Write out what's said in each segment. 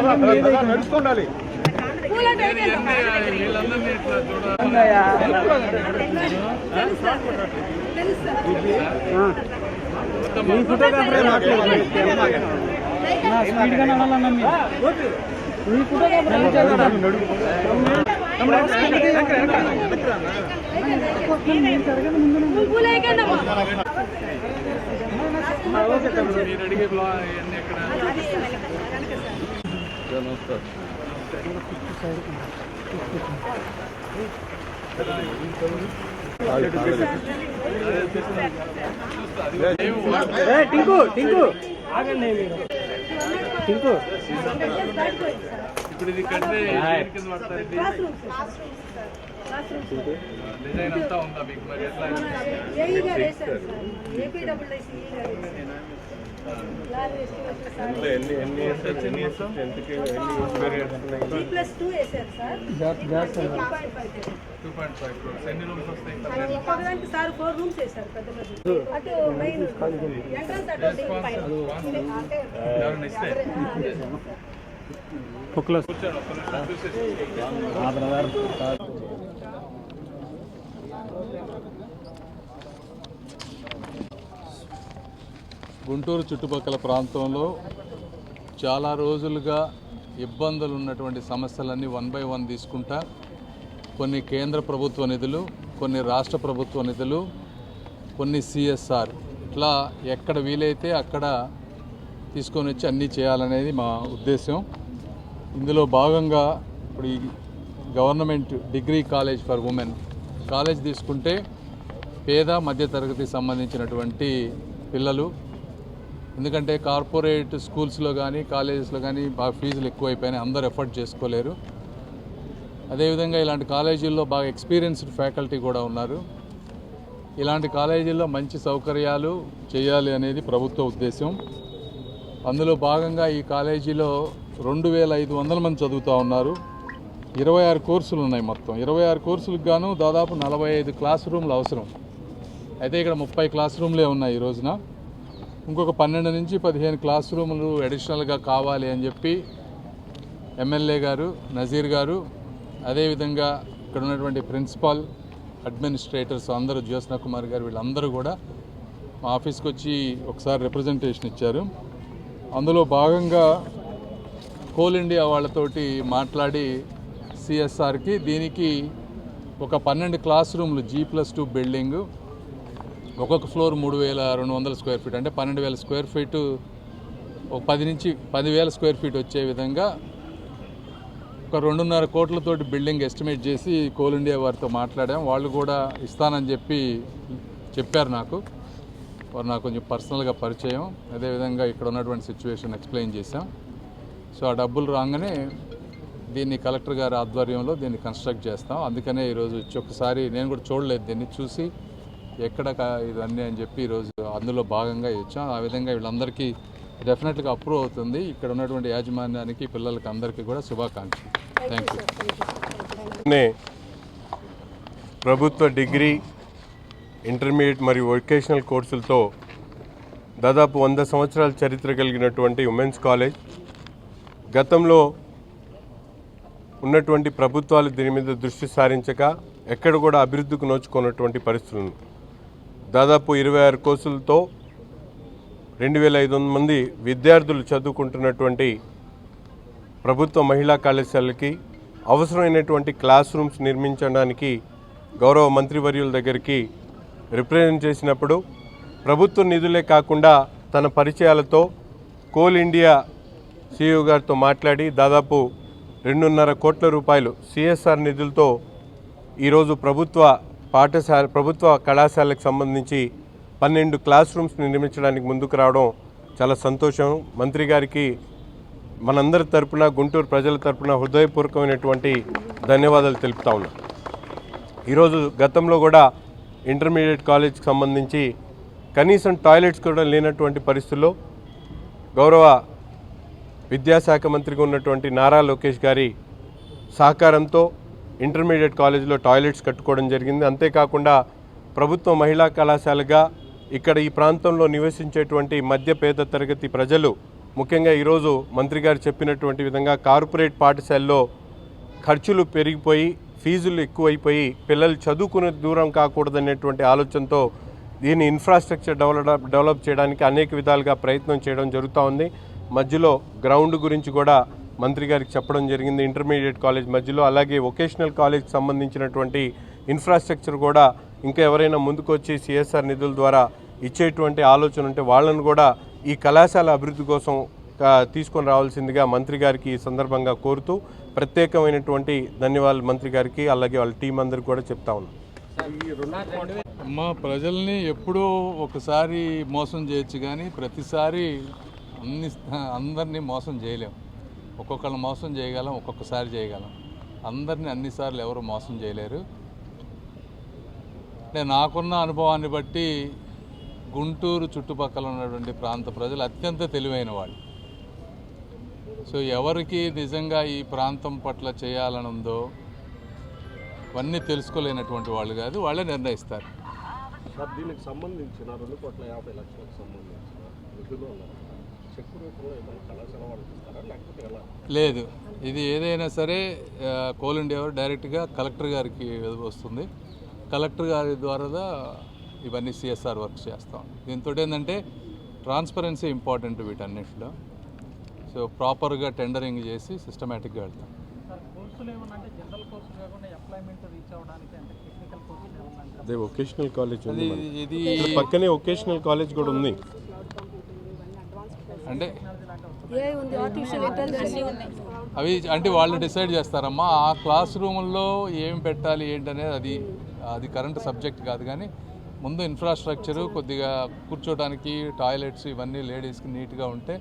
Sir. మీ ఫోటోగ్రాఫరే. మీరు అడిగే బ్లా ఇవన్నీ ఎక్కడ టింకు టింకు. టింకు ఇప్పుడు ఇది కడితే కింద పడతారు డిజైన్ అంతా ఉందా మీకు మరి ఎట్లా AP double I sir. Four rooms వేశారు పెద్ద పెద్ద. అటు మెయిన్ ఎంట్రన్స్ అటు ఒకటి పైన. గుంటూరు చుట్టుపక్కల ప్రాంతంలో చాలా రోజులుగా ఇబ్బందులు ఉన్నటువంటి సమస్యలన్నీ వన్ బై వన్ తీసుకుంటా కొన్ని కేంద్ర ప్రభుత్వ నిధులు కొన్ని రాష్ట్ర ప్రభుత్వ నిధులు కొన్ని సిఎస్ఆర్. ఇట్లా ఎక్కడ వీలైతే అక్కడ తీసుకొని వచ్చి అన్నీ చేయాలనేది మా ఉద్దేశం. ఇందులో భాగంగా ఇప్పుడు ఈ government degree college for women college తీసుకుంటే పేద మధ్యతరగతికి సంబంధించినటువంటి పిల్లలు ఎందుకంటే కార్పొరేట్ స్కూల్స్లో కానీ కాలేజెస్లో కానీ బాగా ఫీజులు ఎక్కువైపోయినాయి. అందరూ ఎఫర్ట్ చేసుకోలేరు. అదేవిధంగా ఇలాంటి కాలేజీల్లో బాగా ఎక్స్పీరియన్స్డ్ ఫ్యాకల్టీ కూడా ఉన్నారు. ఇలాంటి కాలేజీల్లో మంచి సౌకర్యాలు చేయాలి అనేది ప్రభుత్వ ఉద్దేశం. అందులో భాగంగా ఈ కాలేజీలో రెండు వేల ఐదు వందల మంది చదువుతూ ఉన్నారు. ఇరవై ఆరు కోర్సులు ఉన్నాయి మొత్తం. ఇరవై ఆరు కోర్సులకు గాను దాదాపు నలభై ఐదు క్లాస్ రూమ్లు అవసరం. అయితే ఇక్కడ ముప్పై క్లాస్ రూమ్లే ఉన్నాయి ఈ రోజున. ఇంకొక పన్నెండు నుంచి పదిహేను క్లాస్ రూములు అడిషనల్గా కావాలి అని చెప్పి ఎమ్మెల్యే గారు నజీర్ గారు అదేవిధంగా ఇక్కడ ఉన్నటువంటి ప్రిన్సిపాల్ అడ్మినిస్ట్రేటర్స్ అందరూ జ్యోత్స్న కుమార్ గారు వీళ్ళందరూ కూడా మా ఆఫీస్కి వచ్చి ఒకసారి రిప్రజెంటేషన్ ఇచ్చారు. అందులో భాగంగా కోల్ ఇండియా వాళ్ళతోటి మాట్లాడి సిఎస్ఆర్కి దీనికి ఒక పన్నెండు క్లాస్ రూమ్లు జీ ప్లస్ టూ బిల్డింగు ఒక్కొక్క ఫ్లోర్ మూడు వేల రెండు వందల స్క్వేర్ ఫీట్ అంటే పన్నెండు వేల స్క్వేర్ ఫీట్ ఒక పది నుంచి పదివేల స్క్వేర్ ఫీట్ వచ్చే విధంగా ఒక రెండున్నర కోట్లతోటి బిల్డింగ్ ఎస్టిమేట్ చేసి కోల్ ఇండియా వారితో మాట్లాడాం. వాళ్ళు కూడా ఇస్తానని చెప్పి చెప్పారు నాకు. వారు నాకు కొంచెం పర్సనల్గా పరిచయం. అదేవిధంగా ఇక్కడ ఉన్నటువంటి సిచ్యువేషన్ ఎక్స్ప్లెయిన్ చేశాం. సో ఆ డబ్బులు రాగానే దీన్ని కలెక్టర్ గారి ఆధ్వర్యంలో దీన్ని కన్స్ట్రక్ట్ చేస్తాం. అందుకనే ఈరోజు వచ్చి ఒకసారి నేను కూడా చూడలేదు దీన్ని చూసి ఎక్కడ ఇదన్నీ అని చెప్పి ఈరోజు అందులో భాగంగా ఇచ్చాం. ఆ విధంగా వీళ్ళందరికీ డెఫినెట్గా అప్రూవ్ అవుతుంది. ఇక్కడ ఉన్నటువంటి యాజమాన్యానికి పిల్లలకి అందరికీ కూడా శుభాకాంక్షలు. థ్యాంక్ యూ నే ప్రభుత్వ డిగ్రీ ఇంటర్మీడియట్ మరియు వొకేషనల్ కోర్సులతో దాదాపు వంద సంవత్సరాల చరిత్ర కలిగినటువంటి ఉమెన్స్ కాలేజ్. గతంలో ఉన్నటువంటి ప్రభుత్వాలు దీని మీద దృష్టి సారించక ఎక్కడ కూడా అభివృద్ధికి నోచుకున్నటువంటి పరిస్థితులు దాదాపు ఇరవై ఆరు కోర్సులతో రెండు వేల ఐదు వందల మంది విద్యార్థులు చదువుకుంటున్నటువంటి ప్రభుత్వ మహిళా కళాశాలకి అవసరమైనటువంటి క్లాస్ రూమ్స్ నిర్మించడానికి గౌరవ మంత్రివర్యుల దగ్గరికి రిప్రజెంట్ చేసినప్పుడు ప్రభుత్వ నిధులే కాకుండా తన పరిచయాలతో కోల్ ఇండియా సిఇఓ గారితో మాట్లాడి దాదాపు రెండున్నర కోట్ల రూపాయలు సిఎస్ఆర్ నిధులతో ఈరోజు ప్రభుత్వ పాఠశాల ప్రభుత్వ కళాశాలకు సంబంధించి పన్నెండు క్లాస్ రూమ్స్ నిర్మించడానికి ముందుకు రావడం చాలా సంతోషం. మంత్రి గారికి మనందరి తరపున గుంటూరు ప్రజల తరపున హృదయపూర్వకమైనటువంటి ధన్యవాదాలు తెలుపుతా ఉన్నాం. ఈరోజు గతంలో కూడా ఇంటర్మీడియట్ కాలేజ్కి సంబంధించి కనీసం టాయిలెట్స్ కూడా లేనటువంటి పరిస్థితుల్లో గౌరవ విద్యాశాఖ మంత్రిగా ఉన్నటువంటి నారా లోకేష్ గారి సహకారంతో ఇంటర్మీడియట్ కాలేజీలో టాయిలెట్స్ కట్టుకోవడం జరిగింది. అంతేకాకుండా ప్రభుత్వ మహిళా కళాశాలగా ఇక్కడ ఈ ప్రాంతంలో నివసించేటువంటి మధ్య పేద తరగతి ప్రజలు ముఖ్యంగా ఈరోజు మంత్రి గారు చెప్పినటువంటి విధంగా కార్పొరేట్ పాఠశాలలో ఖర్చులు పెరిగిపోయి ఫీజులు ఎక్కువైపోయి పిల్లలు చదువుకునే దూరం కాకూడదనేటువంటి ఆలోచనతో దీని ఇన్ఫ్రాస్ట్రక్చర్ డెవలప్ డెవలప్ చేయడానికి అనేక విధాలుగా ప్రయత్నం చేయడం జరుగుతూ ఉంది. మధ్యలో గ్రౌండ్ గురించి కూడా మంత్రి గారికి చెప్పడం జరిగింది. ఇంటర్మీడియట్ కాలేజ్ మధ్యలో అలాగే వొకేషనల్ కాలేజ్కి సంబంధించినటువంటి ఇన్ఫ్రాస్ట్రక్చర్ కూడా ఇంకా ఎవరైనా ముందుకొచ్చి సిఎస్ఆర్ నిధుల ద్వారా ఇచ్చేటువంటి ఆలోచన ఉంటే వాళ్ళను కూడా ఈ కళాశాల అభివృద్ధి కోసం తీసుకొని రావాల్సిందిగా మంత్రి గారికి ఈ సందర్భంగా కోరుతూ ప్రత్యేకమైనటువంటి ధన్యవాదాలు మంత్రి గారికి అలాగే వాళ్ళ టీం అందరికి కూడా చెప్తా ఉన్నాం. మా ప్రజల్ని ఎప్పుడూ ఒకసారి మోసం చేయొచ్చు కానీ ప్రతిసారి అన్ని అందరినీ మోసం చేయలేము ఒక్కొక్కరిని మోసం చేయగలం ఒక్కొక్కసారి చేయగలం. అందరినీ అన్నిసార్లు ఎవరు మోసం చేయలేరు. నేను నాకున్న అనుభవాన్ని బట్టి గుంటూరు చుట్టుపక్కల ఉన్నటువంటి ప్రాంత ప్రజలు అత్యంత తెలివైన వాళ్ళు. సో ఎవరికి నిజంగా ఈ ప్రాంతం పట్ల చేయాలని ఉందో ఇవన్నీ తెలుసుకోలేనటువంటి వాళ్ళు కాదు వాళ్ళే నిర్ణయిస్తారు. సార్ దీనికి సంబంధించిన రెండు కోట్ల యాభై లక్షలకు సంబంధించిన లేదు. ఇది ఏదైనా సరే కోల్ ఇండియా వారు డైరెక్ట్గా కలెక్టర్ గారికి వస్తుంది. కలెక్టర్ గారి ద్వారా ఇవన్నీ సిఎస్ఆర్ వర్క్స్ చేస్తాం దీంతో ఏంటంటే ట్రాన్స్పరెన్సీ ఇంపార్టెంట్ వీటన్నిటిలో. సో ప్రాపర్గా టెండరింగ్ చేసి సిస్టమేటిక్గా వెళ్తాం. సార్ కోర్సులు ఏమన్నా అంటే జనరల్ కోర్సు కాకుండా ఎంప్లాయ్మెంట్ రీచ్ అవ్వడానికి అంటే టెక్నికల్ కోర్సులు ఏమన్నా అంటే అదే వొకేషనల్ కాలేజ్. ఇది పక్కనే వొకేషనల్ కాలేజ్ కూడా ఉంది. అంటే ఏ ఉంది ఆర్టిఫిషియల్ ఇంటెలిజెన్స్ అవి అంటే వాళ్ళు డిసైడ్ చేస్తారమ్మా. ఆ క్లాస్ రూముల్లో ఏం పెట్టాలి ఏంటనేది అది అది కరెంట్ సబ్జెక్ట్ కాదు కానీ ముందు ఇన్ఫ్రాస్ట్రక్చరు కొద్దిగా కూర్చోడానికి టాయిలెట్స్ ఇవన్నీ లేడీస్కి నీట్గా ఉంటే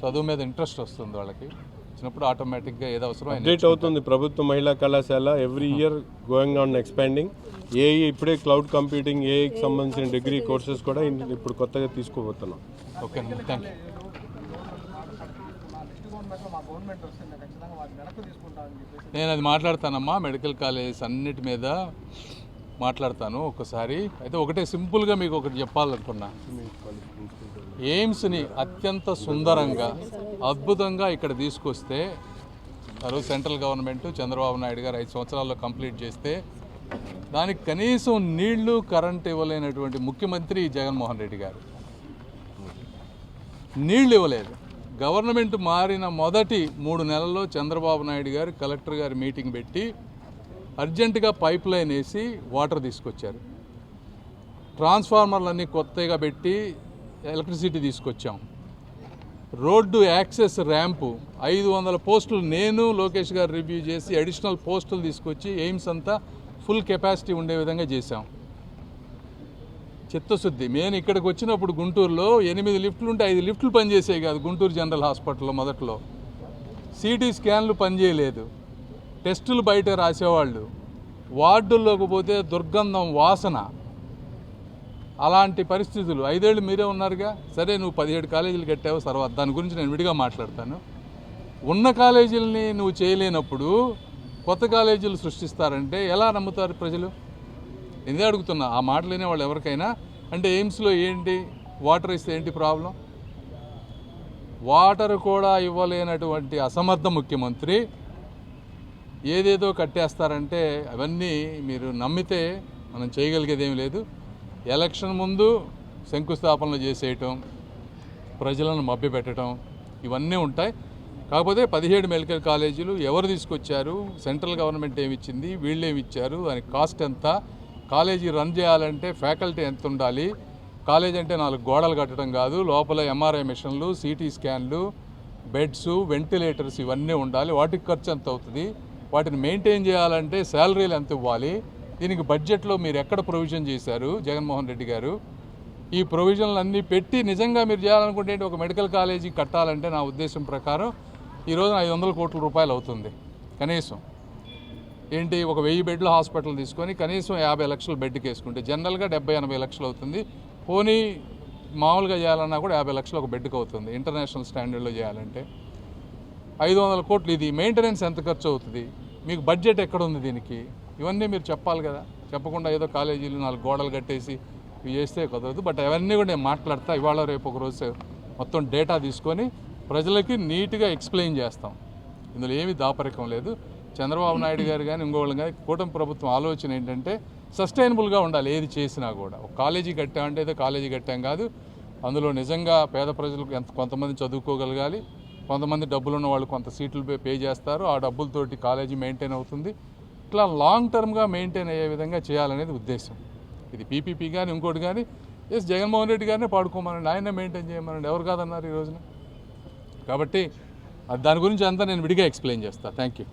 చదువు మీద ఇంట్రెస్ట్ వస్తుంది వాళ్ళకి. వచ్చినప్పుడు ఆటోమేటిక్గా ఏది అవసరం అప్డేట్ అవుతుంది. ప్రభుత్వ మహిళా కళాశాల every year going on expanding AI ఇప్పుడే క్లౌడ్ కంప్యూటింగ్ ఏఐకి సంబంధించిన డిగ్రీ కోర్సెస్ కూడా ఇప్పుడు కొత్తగా తీసుకోబోతున్నాం. ఓకే థ్యాంక్ యూ మా దృష్టి గవర్నమెంట్లో మా గవర్నమెంట్ వస్తుంది ఖచ్చితంగా వాటిని వెనక్కి తీసుకుంటామని చెప్పేసి నేను అది మాట్లాడతానమ్మా మెడికల్ కాలేజెస్ అన్నిటి మీద మాట్లాడతాను ఒకసారి అయితే ఒకటే సింపుల్గా మీకు ఒకటి చెప్పాలనుకున్నా. ఎయిమ్స్ని అత్యంత సుందరంగా అద్భుతంగా ఇక్కడ తీసుకొస్తే ఆ సెంట్రల్ గవర్నమెంట్ చంద్రబాబు నాయుడు గారు ఐదు సంవత్సరాల్లో కంప్లీట్ చేస్తే దానికి కనీసం నీళ్ళు కరెంట్ ఇవ్వలేనటువంటి ముఖ్యమంత్రి జగన్మోహన్ రెడ్డి గారు. నీళ్ళు ఇవ్వలేదు. గవర్నమెంట్ మారిన మొదటి మూడు నెలల్లో చంద్రబాబు నాయుడు గారు కలెక్టర్ గారు మీటింగ్ పెట్టి అర్జెంటుగా పైప్ లైన్ వేసి వాటర్ తీసుకొచ్చారు. ట్రాన్స్ఫార్మర్లన్నీ కొత్తగా పెట్టి ఎలక్ట్రిసిటీ తీసుకొచ్చాం. రోడ్డు యాక్సెస్ ర్యాంపు ఐదు వందల పోస్టులు నేను లోకేష్ గారు రివ్యూ చేసి అడిషనల్ పోస్టులు తీసుకొచ్చి ఎయిమ్స్ అంతా ఫుల్ కెపాసిటీ ఉండే విధంగా చేశాం. చిత్తశుద్ధి. నేను ఇక్కడికి వచ్చినప్పుడు గుంటూరులో ఎనిమిది లిఫ్ట్లు ఉంటే ఐదు లిఫ్ట్లు పనిచేసాయి కాదు గుంటూరు జనరల్ హాస్పిటల్లో మొదట్లో. సిటీ స్కాన్లు పనిచేయలేదు. టెస్టులు బయట రాసేవాళ్ళు. వార్డుల్లోకి పోతే దుర్గంధం వాసన. అలాంటి పరిస్థితులు. ఐదేళ్ళు మీరే ఉన్నారుగా? సరే నువ్వు పదిహేడు కాలేజీలు కట్టావు తర్వాత దాని గురించి నేను విడిగా మాట్లాడతాను. ఉన్న కాలేజీలని నువ్వు చేయలేనప్పుడు కొత్త కాలేజీలు సృష్టిస్తారంటే ఎలా నమ్ముతారు ప్రజలు? ఇదే అడుగుతున్నా. ఆ మాటలేనే వాళ్ళు ఎవరికైనా అంటే ఎయిమ్స్లో ఏంటి? వాటర్ ఇస్తే ఏంటి ప్రాబ్లం? వాటర్ కూడా ఇవ్వలేనటువంటి అసమర్థ ముఖ్యమంత్రి ఏదేదో కట్టేస్తారంటే అవన్నీ మీరు నమ్మితే మనం చేయగలిగేది లేదు. ఎలక్షన్ ముందు శంకుస్థాపనలు చేసేయటం ప్రజలను మభ్యపెట్టడం ఇవన్నీ ఉంటాయి. కాకపోతే పదిహేడు మెడికల్ కాలేజీలు ఎవరు తీసుకొచ్చారు? సెంట్రల్ గవర్నమెంట్ ఏమి ఇచ్చింది వీళ్ళు ఏమి ఇచ్చారు? దాని కాస్ట్ ఎంత? కాలేజీ రన్ చేయాలంటే ఫ్యాకల్టీ ఎంత ఉండాలి? కాలేజ్ అంటే నాలుగు గోడలు కట్టడం కాదు లోపల ఎంఆర్ఐ మిషన్లు సిటీ స్కాన్లు బెడ్స్ వెంటిలేటర్స్ ఇవన్నీ ఉండాలి. వాటికి ఖర్చు ఎంత అవుతుంది? వాటిని మెయింటైన్ చేయాలంటే శాలరీలు ఎంత ఇవ్వాలి? దీనికి బడ్జెట్లో మీరు ఎక్కడ ప్రొవిజన్ చేశారు? జగన్మోహన్ రెడ్డి గారు ఈ ప్రొవిజన్లు అన్నీ పెట్టి నిజంగా మీరు చేయాలనుకుంటే ఏంటి, ఒక మెడికల్ కాలేజీ కట్టాలంటే నా ఉద్దేశం ప్రకారం ఈరోజు ఐదు వందల కోట్ల రూపాయలు అవుతుంది. కనీసం. ఏంటి ఒక వెయ్యి బెడ్ల హాస్పిటల్ తీసుకొని కనీసం యాభై లక్షలు బెడ్కి వేసుకుంటే జనరల్గా డెబ్బై ఎనభై లక్షలు అవుతుంది. పోనీ మామూలుగా చేయాలన్నా కూడా యాభై లక్షలు ఒక బెడ్కి అవుతుంది ఇంటర్నేషనల్ స్టాండర్డ్లో చేయాలంటే. ఐదు వందల కోట్లు ఇది మెయింటెనెన్స్ ఎంత ఖర్చు అవుతుంది మీకు బడ్జెట్ ఎక్కడ ఉంది దీనికి? ఇవన్నీ మీరు చెప్పాలి కదా. చెప్పకుండా ఏదో కాలేజీలు నాలుగు గోడలు కట్టేసి ఇవి చేస్తే కుదరదు. బట్ అవన్నీ కూడా నేను మాట్లాడతా ఇవాళ రేపు ఒక రోజు మొత్తం డేటా తీసుకొని ప్రజలకి నీట్గా ఎక్స్ప్లెయిన్ చేస్తాం. ఇందులో ఏమీ దాపరికం లేదు. చంద్రబాబు నాయుడు గారు కానీ ఇంకోళ్ళు కానీ కూటమి ప్రభుత్వం ఆలోచన ఏంటంటే సస్టైనబుల్గా ఉండాలి ఏది చేసినా కూడా. ఒక కాలేజీ కట్టామంటే ఏదో కాలేజీ కట్టాం కాదు. అందులో నిజంగా పేద ప్రజలకు ఎంత కొంతమంది చదువుకోగలగాలి. కొంతమంది డబ్బులు ఉన్న వాళ్ళు కొంత సీట్లు పే చేస్తారు. ఆ డబ్బులతోటి కాలేజీ మెయింటైన్ అవుతుంది. ఇట్లా లాంగ్ టర్మ్గా మెయింటైన్ అయ్యే విధంగా చేయాలనేది ఉద్దేశం. ఇది పీపీపీ కానీ ఇంకోటి కానీ ఎస్ జగన్మోహన్ రెడ్డి గారినే పాడుకోమనండి. ఆయన మెయింటైన్ చేయమనండి. ఎవరు కాదన్నారు ఈ రోజున? కాబట్టి దాని గురించి అంతా నేను విడిగా ఎక్స్ప్లెయిన్ చేస్తాను థ్యాంక్ యూ